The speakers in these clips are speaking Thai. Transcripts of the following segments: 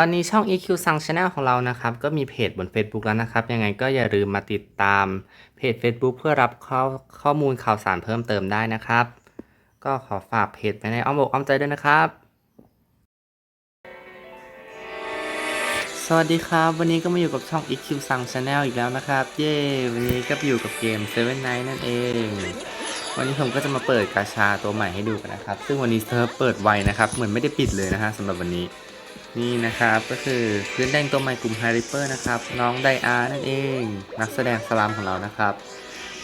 อนนี้ช่อง EQ ซัง Channel ของเรานะครับ ก็มีเพจบน Facebook แล้วนะครับ ยังไงก็อย่าลืมมาติดตามเพจ Facebook เพื่อรับข้อข้อมูลข่าวสารเพิ่มเติมได้นะครับ ก็ขอฝากเพจไว้ในอ้อมอกอ้อมใจด้วยนะครับ สวัสดีครับ วันนี้ก็มาอยู่กับช่อง EQ ซัง Channel อีกแล้วนะครับ เย้ วันนี้ก็อยู่กับเกม Seven Night นั่นเองวันนี้ผมก็จะมาเปิดกาชาตัวใหม่ให้ดูกันนะครับ ซึ่งวันนี้เซิร์ฟเปิดไวนะครับ เหมือนไม่ได้ปิดเลยนะฮะสำหรับวันนี้ นี่นะครับก็คือพื้นแดงตัวใหม่กลุ่มไฮริเปอร์นะครับ น้องไดอาร์นั่นเอง นักแสดงสลามของเรานะครับ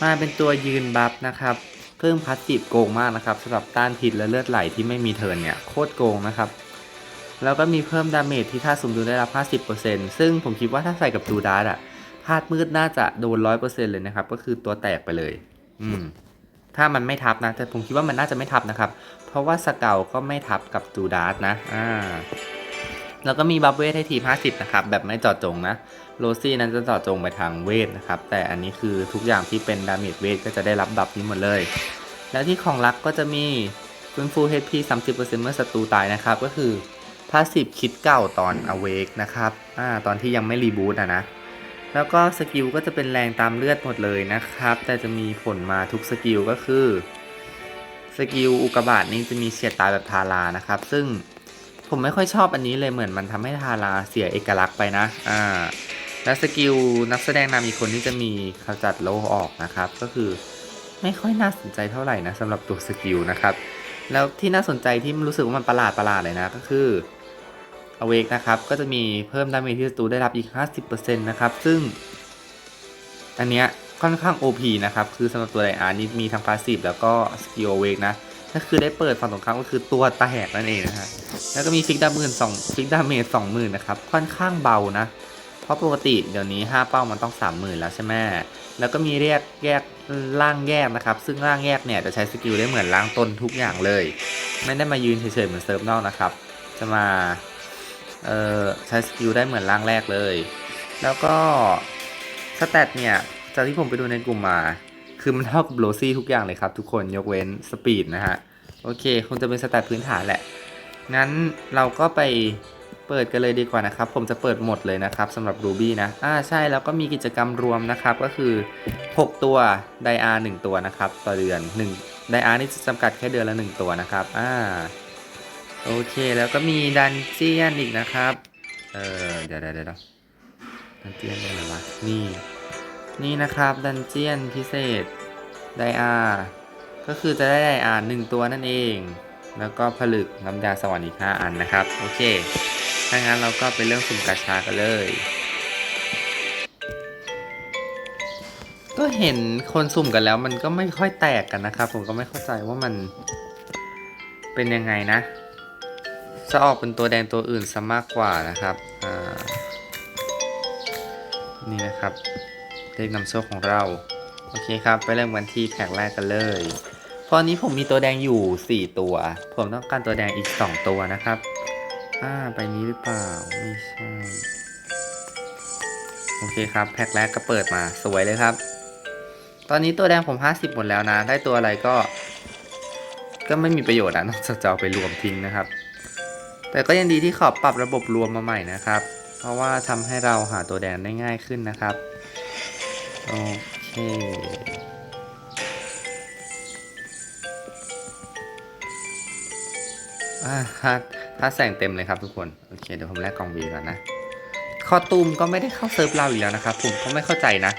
มาเป็นตัวยืนบัฟนะครับเพิ่มพาสซีฟโกงมากนะครับสำหรับต้านพิษและเลือดไหลที่ไม่มีเทิร์นเนี่ยโคตรโกงนะครับ แล้วก็มีเพิ่มดาเมจที่ถ้าสมดุลได้รับ 50%ซึ่งผมคิดว่าถ้าใส่กับดูดาร์ดอะธาตุมืดน่าจะโดน 100%เลยนะครับ ก็คือตัวแตกไปเลย อืมถ้ามันไม่ทับนะ แต่ผมคิดว่ามันน่าจะไม่ทับนะครับ เพราะว่าสเกลก็ไม่ทับกับดูดาร์ดนะ อ่า แล้วก็มีบัฟเวทให้ทีม50 นะครับ แบบไม่เจาะจงนะ โรซี่นั้นจะเจาะจงไปทางเวทนะครับ แต่อันนี้คือทุกอย่างที่เป็นดาเมจเวทก็จะได้รับบัฟนี้หมดเลย แล้วที่ของรักก็จะมีฟื้นฟู HP 30%เมื่อศัตรูตายนะครับ ก็คือพาสซีฟคิดเก่าตอน awake นะครับ อ่า ตอนที่ยังไม่รีบูตอะนะ แล้วก็สกิลก็จะเป็นแรงตามเลือดหมดเลยนะครับ แต่จะมีผลมาทุกสกิลก็คือ สกิลอุกบาตนี้จะมีเฉียดตายแบบทารานะครับ ซึ่ง ผมไม่ค่อยชอบอันนี้เลยเหมือนมันทำให้ทาราเสียเอกลักษณ์ไปนะ อ่า และสกิลนักแสดงนำอีกคนที่จะมีขจัดโลออกนะครับ ก็คือไม่ค่อยน่าสนใจเท่าไหร่นะสำหรับตัวสกิลนะครับ แล้วที่น่าสนใจที่รู้สึกว่ามันประหลาดประหลาดเลยนะ ก็คือ awake นะครับ ก็จะมีเพิ่มดาเมจที่ศัตรูได้รับอีก 50%นะครับ ซึ่ง อันเนี้ยค่อนข้าง OP นะครับ คือสำหรับตัวไดอาร์นี่มีทั้งพาสซีฟแล้วก็สกิล awake นะ ก็คือได้เปิดฝั่งตรงข้ามก็คือตัวตาแตกนั่นเองนะฮะแล้วก็มีฟิกดาเมจสองฟิกดาเมจสองหมื่นนะครับค่อนข้างเบานะ เพราะปกติเดี๋ยวนี้ 5 เป้ามันต้อง 30,000 แล้วใช่ไหมแล้วก็มีเรียกแยกล่างแยกนะครับ ซึ่งล่างแยกเนี่ยจะใช้สกิลได้เหมือนล่างต้นทุกอย่างเลย ไม่ได้มายืนเฉยๆเหมือนเซิร์ฟนอกนะครับ จะมาเอ่อใช้สกิลได้เหมือนล่างแรกเลย แล้วก็สแตทเนี่ยจากที่ผมไปดูในกลุ่มมา คือมันเท่ากับโรซี่ทุกอย่างเลยครับ ทุกคนยกเว้นสปีดนะฮะ โอเค คงจะเป็นสแตทพื้นฐานแหละ งั้นเราก็ไปเปิดกันเลยดีกว่านะครับ ผมจะเปิดหมดเลยนะครับสำหรับ Ruby นะ อ่าใช่แล้วก็มีกิจกรรมรวมนะครับ ก็คือ 6 ตัวไดอาร์1ตัวนะครับ ต่อเดือน1ไดอาร์นี่จะจำกัดแค่เดือนละ 1 ตัวนะครับ อ่า โอเคแล้วก็มีดันเจียนอีกนะครับ เออเดี๋ยวเดี๋ยวเดี๋ยวดันเจียนอะไรวะนี่ นี่นะครับดันเจียนพิเศษไดอาร์ก็คือจะได้ไดอาร์หนึ่งตัวนั่นเอง แล้วก็ผลึกน้ำยาสวรรค์อีก 5 อันนะครับ โอเค ถ้างั้นเราก็ไปเรื่องสุ่มกาชากันเลย ก็เห็นคนสุ่มกันแล้วมันก็ไม่ค่อยแตกกันนะครับ ผมก็ไม่เข้าใจว่ามันเป็นยังไงนะ จะออกเป็นตัวแดงตัวอื่นซะมากกว่านะครับ อ่า นี่นะครับ เลขนำโชคของเรา โอเคครับ ไปเริ่มกันที่แพ็กแรกกันเลย ตอนนี้ผมมีตัวแดงอยู่ 4 ตัว ผมต้องการตัวแดงอีก 2 ตัวนะครับ อ่า ไปนี้หรือเปล่า ไม่ใช่ โอเคครับ แพ็กแรกก็เปิดมาสวยเลยครับ ตอนนี้ตัวแดงผม 50 หมดแล้วนะ ได้ตัวอะไรก็ ก็ไม่มีประโยชน์อะนอกจากจะเอาไปรวมทิ้งนะครับ แต่ก็ยังดีที่ขอบปรับระบบรวมมาใหม่นะครับ เพราะว่าทำให้เราหาตัวแดงได้ง่ายขึ้นนะครับ โอเค อ่าถ้าถ้าแสงเต็มเลยครับทุกคน โอเค เดี๋ยวผมแลกกล่องวีก่อนนะ คอตูมก็ไม่ได้เข้าเซิร์ฟเราอีกแล้วนะครับ ผมก็ไม่เข้าใจนะ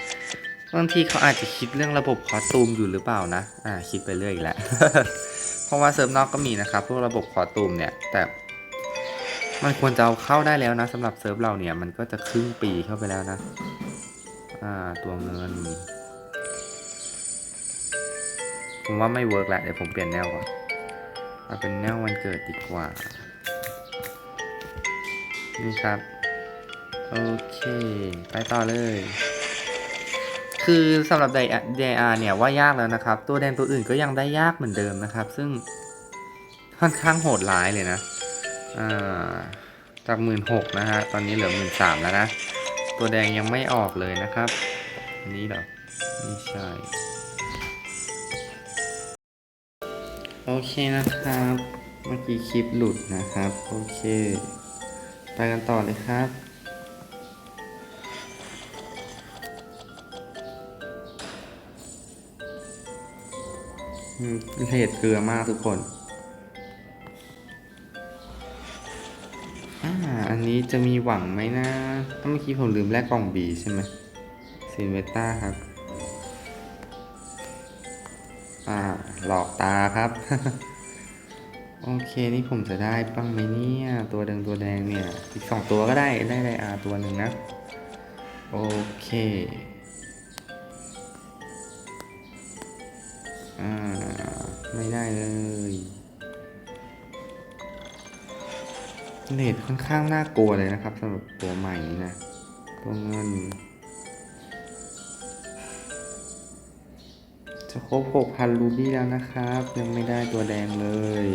บางทีเขาอาจจะคิดเรื่องระบบคอตูมอยู่หรือเปล่านะ อ่า คิดไปเรื่อยอีกแล้ว เพราะว่าเซิร์ฟนอกก็มีนะครับ พวกระบบคอตูมเนี่ย แต่มันควรจะเอาเข้าได้แล้วนะสำหรับเซิร์ฟเราเนี่ยมันก็จะครึ่งปีเข้าไปแล้วนะ อ่าตัวเงิน ผมว่าไม่เวิร์กแหละเดี๋ยวผมเปลี่ยนแนวก่อนเอาเป็นแนววันเกิดดีกว่า นี่ครับ โอเค ไปต่อเลย คือสำหรับไดอาร์เนี่ยว่ายากแล้วนะครับ ตัวแดงตัวอื่นก็ยังได้ยากเหมือนเดิมนะครับ ซึ่งค่อนข้างโหดร้ายเลยนะ อ่า จากหมื่นหกนะฮะ ตอนนี้เหลือหมื่นสามแล้วนะ ตัวแดงยังไม่ออกเลยนะครับอันนี้เหรอไม่ใช่โอเคนะครับ เมื่อกี้คลิปหลุดนะครับ โอเค ไปกันต่อเลยครับอืมเลดเกลือมากทุกคน อ่า อันนี้จะมีหวังไหมนะถ้าเมื่อกี้ผมลืมแลกกล่องบีใช่ไหมซินเวต้าครับ อ่า หลอกตาครับ โอเค นี่ผมจะได้บ้างไหมเนี่ย ตัวแดงตัวแดงเนี่ย อีกสองตัวก็ได้ ได้ไดอาตัวหนึ่งนะ โอเค อ่า ไม่ได้เลย เลดค่อนข้างน่ากลัวเลยนะครับสำหรับตัวใหม่นี้นะตัวเงินจะครบ6,000รูบี้แล้วนะครับ ยังไม่ได้ตัวแดงเลย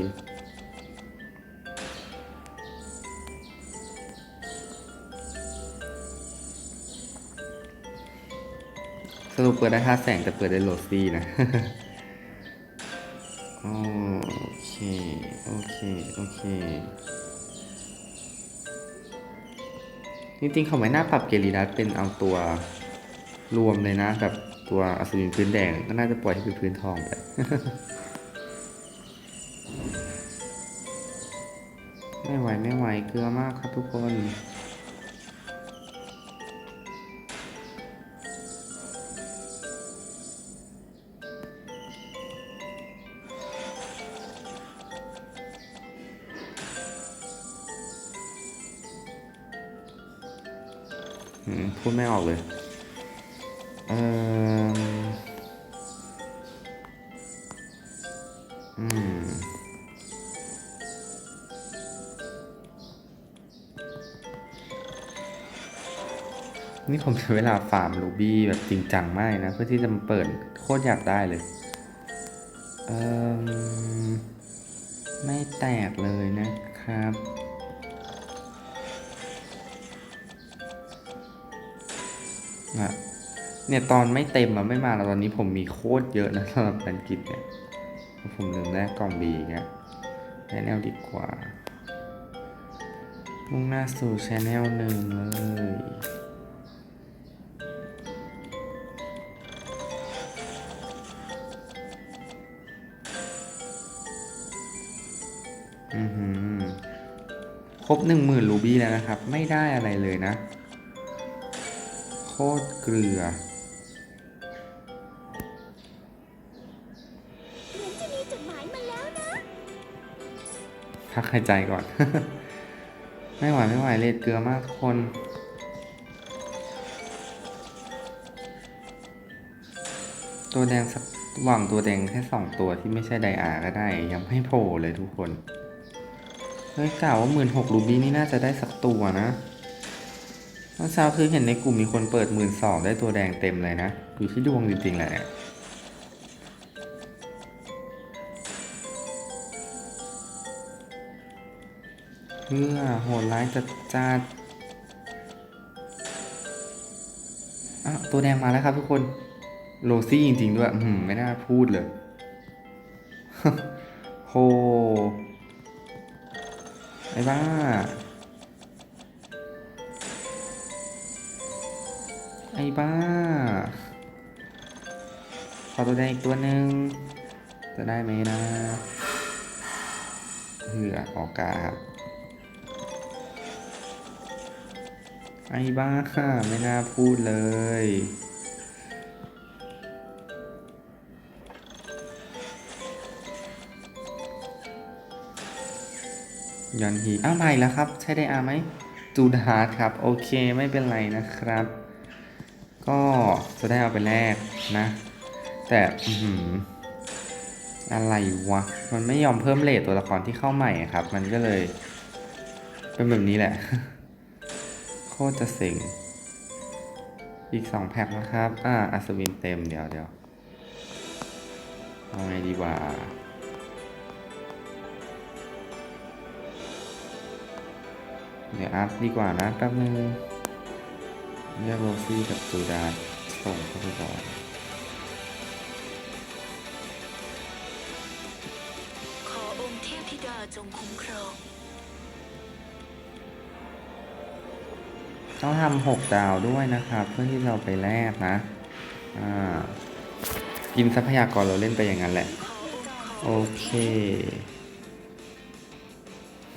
สรุปเปิดได้ท่าแสงแต่เปิดได้โหลดซี่นะ โอเค โอเค โอเค จริงๆเขาไม่น่าปรับเกลีดัสเป็นเอาตัวรวมเลยนะแบบตัวอสุรินพื้นแดงก็น่าจะปล่อยให้เป็นพื้นทองไปไม่ไหวไม่ไหวเกลือมากครับทุกคน ดไม่ออกเลยเอออืมนี่ผมใช้เวลาฟาร์มรูบี้แบบจริงจังมากนะ เพื่อที่จะมาเปิดโคตรอยากได้เลย เออไม่แตกเลยนะครับ อะเนี่ยตอนไม่เต็มอะไม่มาแล้วตอนนี้ผมมีโคตรเยอะนะสำหรับการกินเนี่ยผมลืมแรกกล่องบีเนี่ยแชนแนลดีกว่า มุ่งหน้าสู่ชแนลหนึ่งเลยอือหือครบหนึ่งหมื่นรูบี้แล้วนะครับ ไม่ได้อะไรเลยนะ โคตรเกลือ เหมือนจะมีจดหมายมาแล้วนะ พักหายใจก่อน ไม่ไหวไม่ไหวเลดเกลือมากทุกคน ตัวแดงสักหวังตัวแดงแค่สองตัวที่ไม่ใช่ไดอาร์ก็ได้ ยังไม่โผล่เลยทุกคน เฮ้ยกล่าวว่าหมื่นหกรูบี้นี่น่าจะได้สักตัวนะเมื่อเช้าคือเห็นในกลุ่มมีคนเปิดหมื่นสองได้ตัวแดงเต็มเลยนะอยู่ที่ดวงจริงๆแหละเนี่ยเพื่อโหดร้ายจัดจัดอะตัวแดงมาแล้วครับทุกคน โรซี่จริง ๆ ด้วย อืมไม่น่าพูดเลยโหไอ้บ้า ไอ้บ้า ขอตัวแดงอีกตัวหนึ่งจะได้ไหมนะเพื่อออกกาครับไอ้บ้าไม่น่าพูดเลยยอนฮีอ้าวมาอีกแล้วครับ ใช่ได้อาไหมจูดาร์ดครับ โอเคไม่เป็นไรนะครับ ก็จะได้เอาไปแลกนะ แต่อือะไรวะ มันไม่ยอมเพิ่มเลทตัวละครที่เข้าใหม่ครับ มันก็เลย เป็นแบบนี้แหละ โคตรจะเซ็งอีกสองแพ็คนะครับ อ่าอัศวินเต็มเดี๋ยวเดี๋ยวเอาไงดีวะเดี๋ยวอัพดีกว่านะแป๊บนึง เรียกโรซี่กับจูดาส่งเข้าไปก่อนขอองค์เทพธิดาจงคุ้มครอง ต้องทำหกดาวด้วยนะครับ เพื่อที่เราไปแลกนะ อ่า กินทรัพยากรเราเล่นไปอย่างนั้นแหละ โอเค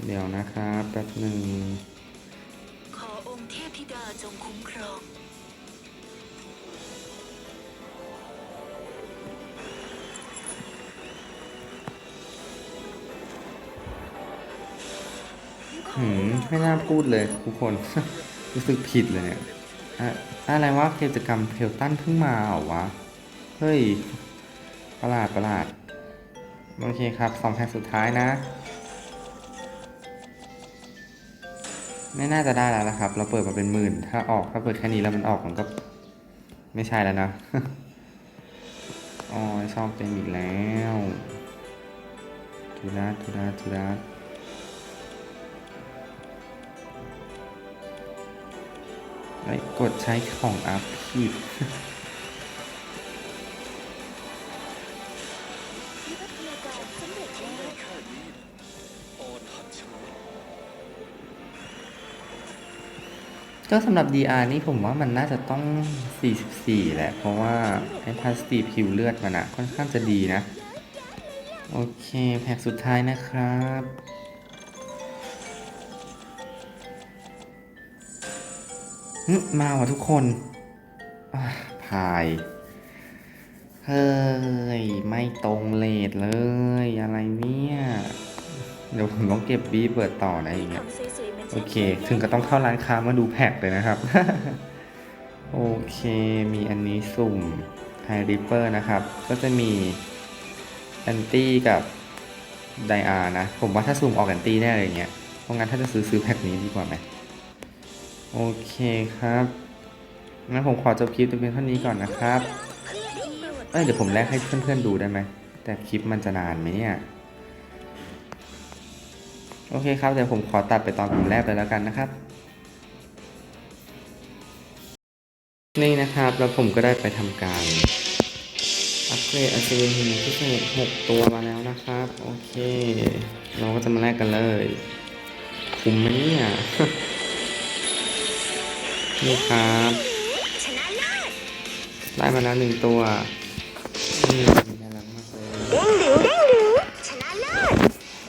เดี๋ยวนะครับแป๊บหนึ่ง หืมไม่น่าพูดเลยทุกคน รู้สึกผิดเลยเนี่ยอะอะไรวะกิจกรรมเพลตันเพิ่งมาเหรอวะ เฮ้ย ประหลาดประหลาด โอเคครับสองแพ็คสุดท้ายนะ ไม่น่าจะได้แล้วนะครับ เราเปิดมาเป็นหมื่น ถ้าออกถ้าเปิดแค่นี้แล้วมันออกมันก็ ไม่ใช่แล้วนะอ๋อชอบเต็มอีกแล้วทูดาทูดาทูดา ไอ้กดใช้ของอัพผิดวิวัฒนาการสำเร็จแล้วก็สำหรับ DR นี่ผมว่ามันน่าจะต้อง 44 แหละ เพราะว่าไอ้พลาสตีผิวเลือดมันอะค่อนข้างจะดีนะ โอเค แพ็กสุดท้ายนะครับ มาว่ะทุกคนพายเฮ้ย ไม่ตรงเลทเลย อะไรเนี่ย เดี๋ยวผมต้องเก็บบีเปิดต่อนะอย่างเงี้ยโอเค ถึงก็ต้องเข้าร้านค้ามาดูแพ็กเลยนะครับ โอเค มีอันนี้สุ่มไฮริปเปอร์นะครับ ก็จะมีแอนตี้กับไดอาร์นะ ผมว่าถ้าสุ่มออกแอนตี้แน่เลยอย่างเงี้ย เพราะงั้นถ้าจะซื้อซื้อแพ็กนี้ดีกว่าไหม โอเคครับ งั้นผมขอจบคลิปต่เพียงเท่านี้ก่อนนะครับ เอ้ยเดี๋ยวผมแลกให้เพื่อนๆดูได้ไหม แต่คลิปมันจะนานไหมเนี่ย โอเคครับ เดี๋ยวผมขอตัดไปตอนผมแรกเลยแล้วกันนะครับ นี่นะครับ แล้วผมก็ได้ไปทำการอัปเกรดอัศวินหินพิเศษ6ตัวมาแล้วนะครับ โอเค เราก็จะมาแลกกันเลย คุ้มไหมเนี่ย นี่ครับได้มาแล้วหนึ่งตัวนี่น่ารักมากเลย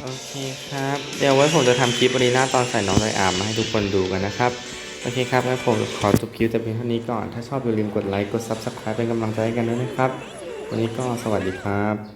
โอเคครับ เดี๋ยวไว้ผมจะทำคลิปอารีนาตอนใส่น้องไดอาร์มมาให้ทุกคนดูกันนะครับ โอเคครับงั้นผมขอจบคลิปแต่เพียงเท่านี้ก่อน ถ้าชอบอย่าลืมกดไลค์ กด Subscribe เป็นกำลังใจให้กันด้วยนะครับ วันนี้ก็สวัสดีครับ